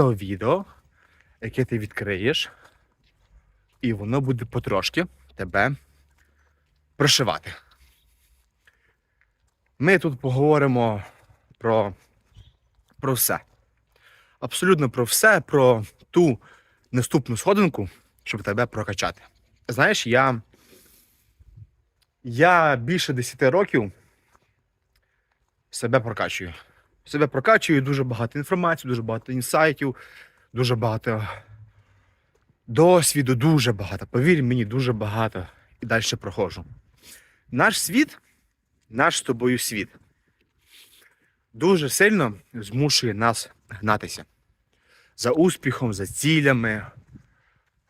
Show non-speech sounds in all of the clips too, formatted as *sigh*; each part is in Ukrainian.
то відео, яке ти відкриєш, і воно буде потрошки тебе прошивати. Ми тут поговоримо про, про все. Абсолютно про все, про ту наступну сходинку, щоб тебе прокачати. Знаєш, я, я більше 10 років себе прокачую. Себе прокачую дуже багато інформації, дуже багато інсайтів, дуже багато досвіду, дуже багато. Повір мені, дуже багато. І далі проходжу. Наш світ, наш з тобою світ, дуже сильно змушує нас гнатися за успіхом, за цілями,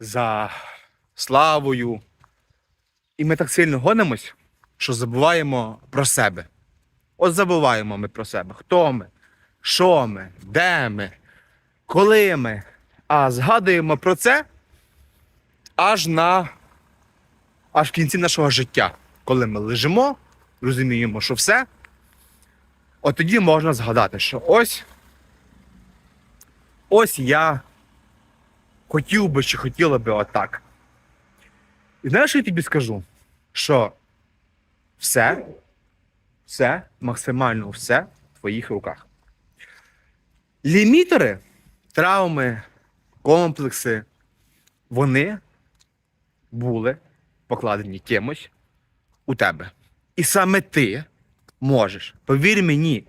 за славою. І ми так сильно гонимось, що забуваємо про себе. От забуваємо ми про себе. Хто ми? Що ми? Де ми? Коли ми? А згадуємо про це аж на аж в кінці нашого життя. Коли ми лежимо, розуміємо, що все. От тоді можна згадати, що ось ось я хотів би чи хотіла би отак. І знаєш, я тобі скажу? Що все, все, максимально все в твоїх руках. Лімітери, травми, комплекси, вони були покладені кимось у тебе. І саме ти можеш, повір мені,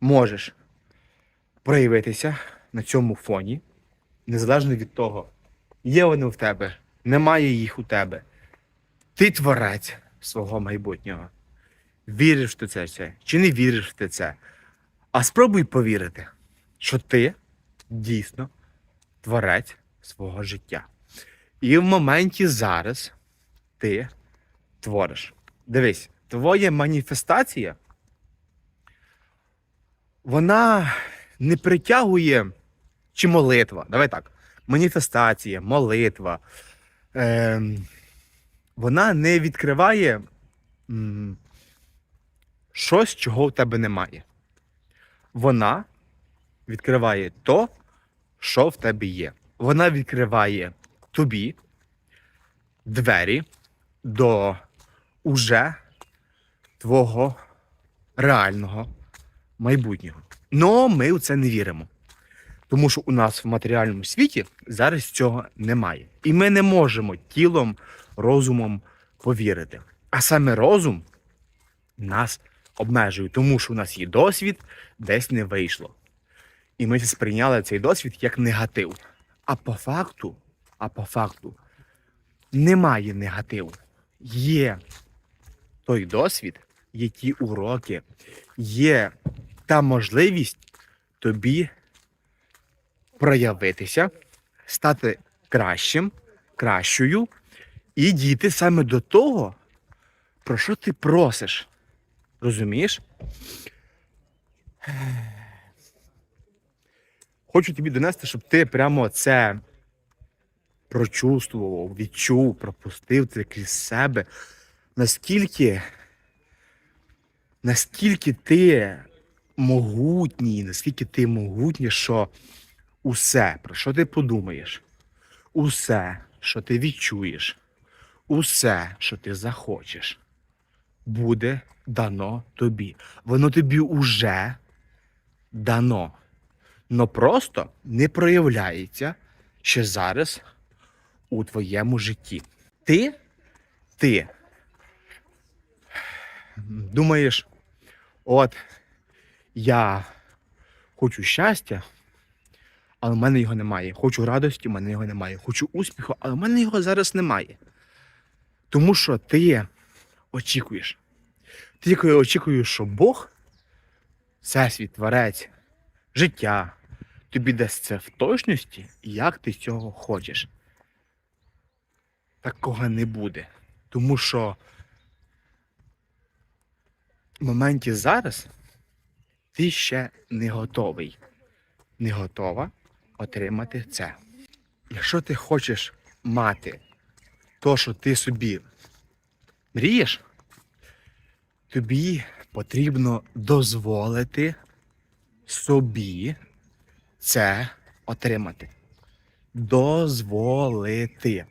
можеш проявитися на цьому фоні, незалежно від того, є вони в тебе, немає їх у тебе. Ти творець свого майбутнього. Віриш ти це, чи не віриш ти це. А спробуй повірити, що ти дійсно творець свого життя. І в моменті зараз ти твориш. Дивись, твоя маніфестація, вона не притягує чи молитва. Давай так. Маніфестація, молитва. Е, вона не відкриває щось, чого в тебе немає. Вона відкриває то, що в тебе є. Вона відкриває тобі двері до уже твого реального майбутнього. Но ми у це не віримо. Тому що у нас в матеріальному світі зараз цього немає. І ми не можемо тілом, розумом повірити. А саме розум нас обмежує, тому що у нас є досвід, десь не вийшло. І ми сприйняли цей досвід як негатив. А по факту, а по факту, немає негативу. Є той досвід, ті уроки, є та можливість тобі проявитися, стати кращим, кращою і дійти саме до того, про що ти просиш. Розумієш? *sighs* Хочу тобі донести, щоб ти прямо це прочувствував, відчув, пропустив це крізь себе. Наскільки, наскільки ти могутній, наскільки ти могутній, що усе, про що ти подумаєш, усе, що ти відчуєш, усе, що ти захочеш, буде дано тобі. Воно тобі уже дано. Но просто не проявляється ще зараз у твоєму житті. Ти, ти думаєш, от я хочу щастя, але в мене його немає. Хочу радості, в мене його немає. Хочу успіху, але в мене його зараз немає. Тому що ти очікуєш. Ти тільки очікуєш, що Бог, всесвіт, творець, життя, тобі дасть це в точності, як ти цього хочеш. Такого не буде. Тому що в моменті зараз ти ще не готовий. Не готова отримати це. Якщо ти хочеш мати то, що ти собі мрієш, тобі потрібно дозволити собі це отримати. Дозволити.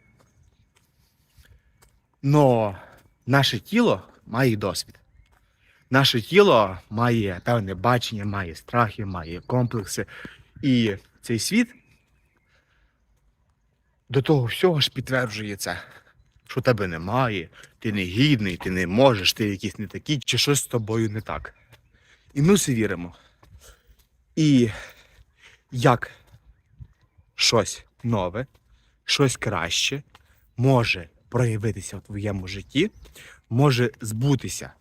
Но наше тіло має досвід. Наше тіло має певне бачення, має страхи, має комплекси. І цей світ до того всього ж підтверджує це, що тебе немає, ти не гідний, ти не можеш, ти якийсь не такий, чи щось з тобою не так. І ми всі віримо. І як щось нове, щось краще може проявитися в твоєму житті, може збутися,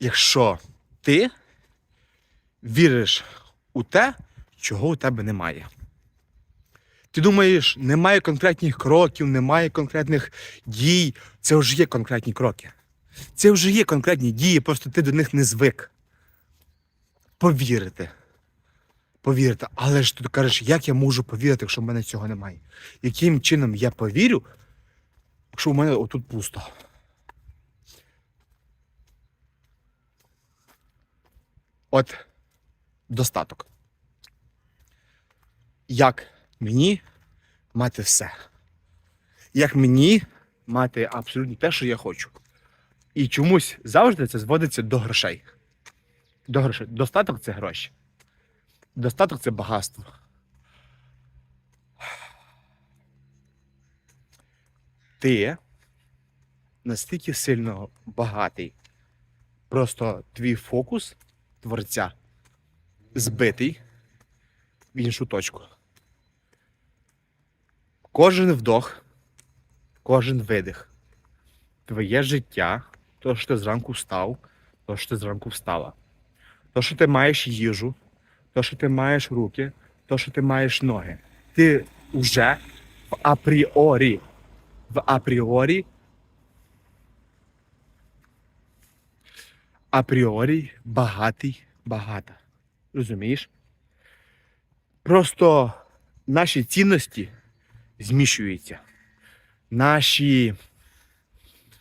якщо ти віриш у те, чого у тебе немає. Ти думаєш, немає конкретних кроків, немає конкретних дій. Це вже є конкретні кроки. Це вже є конкретні дії, просто ти до них не звик. Повірити. Повірити. Але ж ти кажеш, як я можу повірити, якщо в мене цього немає? Яким чином я повірю, якщо в мене отут пусто? От достаток. Як мені мати все? Як мені мати абсолютно те, що я хочу? І чомусь завжди це зводиться до грошей. До грошей. Достаток це гроші. Достаток це багатство. Ти настільки сильно багатий. Просто твій фокус творця збитий в іншу точку. Кожен вдох, кожен видих. Твоє життя, то, що ти зранку встав, то, що ти зранку встала. То, що ти маєш їжу, то, що ти маєш руки, то, що ти маєш ноги. Ти вже в апріорі. В апріорі. Апріорі багатий багата. Розумієш? Просто наші цінності зміщуються. Наші,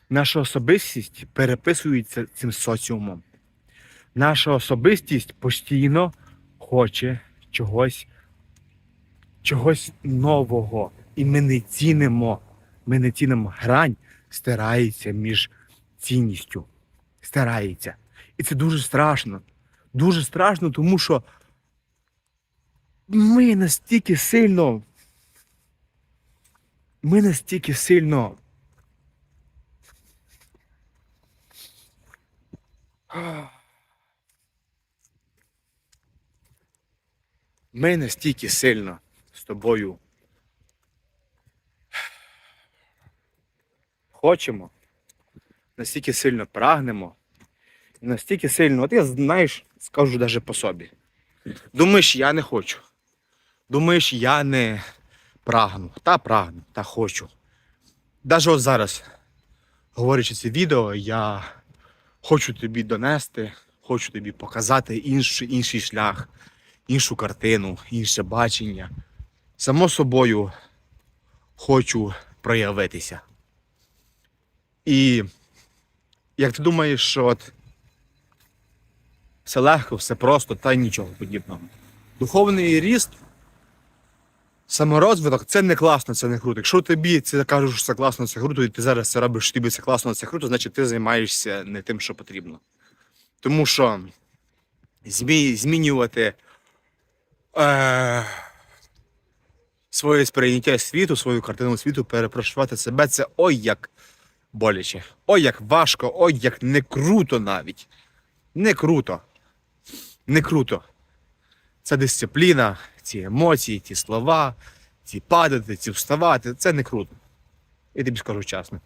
наша особистість переписується цим соціумом. Наша особистість постійно хоче чогось, чогось нового. І ми не цінимо, ми не цінимо грань, стирається між цінністю. Стирається. І це дуже страшно. Дуже страшно, тому що ми настільки сильно. Ми настільки сильно. Ми настільки сильно з тобою хочемо, настільки сильно прагнемо, настільки сильно, от я знаєш, скажу навіть по собі. Думаєш, я не хочу. Думаєш, я не прагну. Та прагну, та хочу. Навіть от зараз, говорячи це відео, я хочу тобі донести, хочу тобі показати інший, інший шлях, іншу картину, інше бачення. Само собою хочу проявитися. І як ти думаєш, що от все легко, все просто, та нічого подібного. Духовний ріст, саморозвиток це не класно, це не круто. Якщо тобі це кажуть, що це класно, це круто, і ти зараз це робиш, що тобі це класно, це круто, значить ти займаєшся не тим, що потрібно. Тому що змі, змінювати е, своє сприйняття світу, свою картину світу, перепрошувати себе це ой як боляче, ой як важко, ой як не круто навіть. Не круто. Не круто. Це дисципліна, ці емоції, ті слова, ці падати, ці вставати. Це не круто. Я тобі скажу чесно.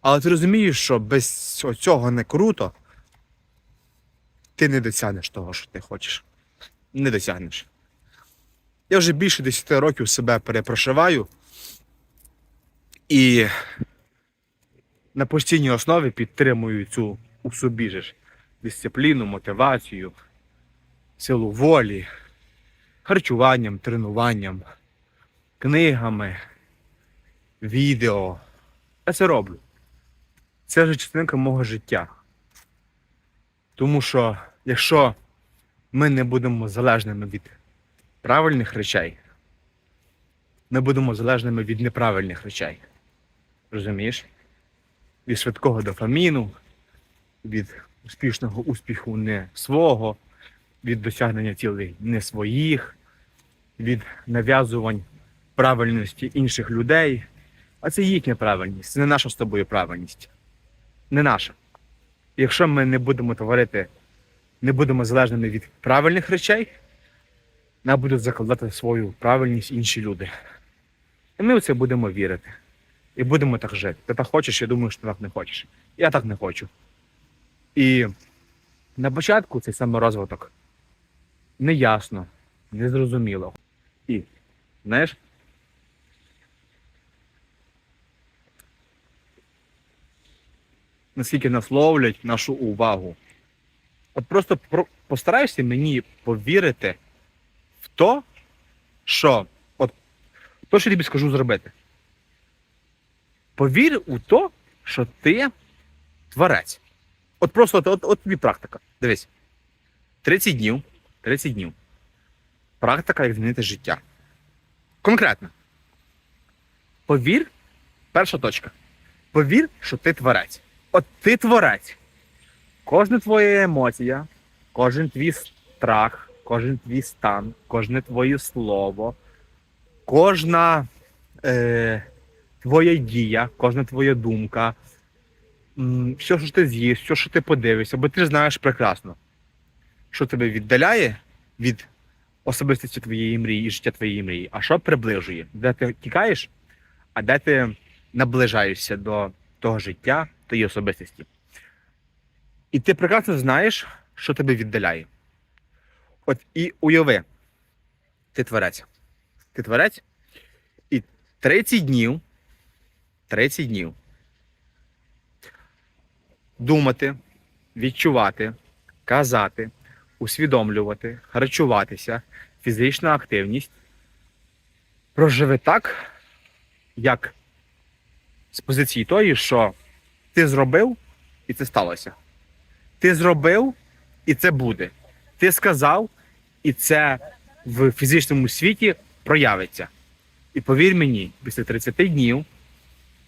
Але ти розумієш, що без цього не круто, ти не досягнеш того, що ти хочеш. Не досягнеш. Я вже більше 10 років себе перепрошиваю і на постійній основі підтримую цю у собі ж дисципліну, мотивацію, силу волі, харчуванням, тренуванням, книгами, відео. Я це роблю. Це вже частинка мого життя. Тому що якщо ми не будемо залежними від правильних речей, ми будемо залежними від неправильних речей. Розумієш? Від швидкого дофаміну, від успішного успіху не свого, від досягнення цілей не своїх, від нав'язувань правильності інших людей. А це їхня правильність, це не наша з тобою правильність. Не наша. Якщо ми не будемо творити, не будемо залежними від правильних речей, нам будуть закладати свою правильність інші люди. І ми в це будемо вірити. І будемо так жити. Ти так хочеш, я думаю, що ти так не хочеш. Я так не хочу. І на початку цей саморозвиток неясно, незрозуміло. І, знаєш, наскільки нас ловлять нашу увагу. От просто про- постарайся мені повірити в то, що от то, що тобі скажу зробити. Повір у то, що ти творець. От просто от, от, от тобі практика. Дивись. 30 днів. 30 днів. Практика, як змінити життя. Конкретно. Повір, перша точка. Повір, що ти творець. От ти творець. Кожна твоя емоція, кожен твій страх, кожен твій стан, кожне твоє слово, кожна е, твоя дія, кожна твоя думка, все, що ти з'їш, все, що ти подивишся, бо ти ж знаєш прекрасно, що тебе віддаляє від особистості твоєї мрії і життя твоєї мрії, а що приближує, де ти тікаєш, а де ти наближаєшся до того життя, тої особистості. І ти прекрасно знаєш, що тебе віддаляє. От і уяви, ти творець. Ти творець, і 30 днів, 30 днів думати, відчувати, казати, усвідомлювати, харчуватися, фізична активність. Проживи так, як з позиції тої, що ти зробив, і це сталося. Ти зробив, і це буде. Ти сказав, і це в фізичному світі проявиться. І повір мені, після 30 днів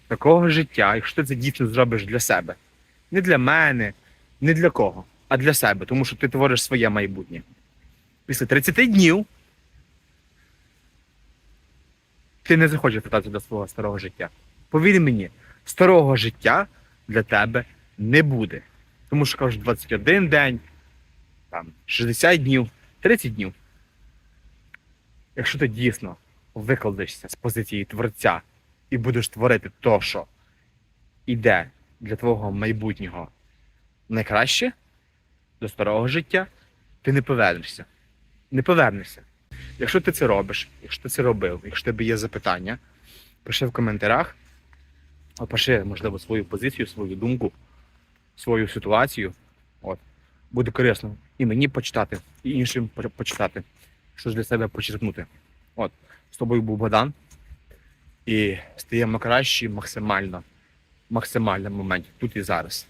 такого життя, якщо ти це дійсно зробиш для себе, не для мене, не для кого, а для себе, тому що ти твориш своє майбутнє. Після 30 днів ти не захочеш питатися до свого старого життя. Повір мені, старого життя для тебе не буде. Тому що кажуть 21 день, там 60 днів, 30 днів. Якщо ти дійсно викладешся з позиції творця і будеш творити то, що іде для твого майбутнього найкраще до старого життя, ти не повернешся. Не повернешся. Якщо ти це робиш, якщо ти це робив, якщо тебе є запитання, пиши в коментарях, опиши, можливо, свою позицію, свою думку, свою ситуацію. От. Буде корисно і мені почитати, і іншим по- почитати, щось для себе почерпнути. От, з тобою був Богдан. І стаємо кращі максимально, максимально в моменті, тут і зараз.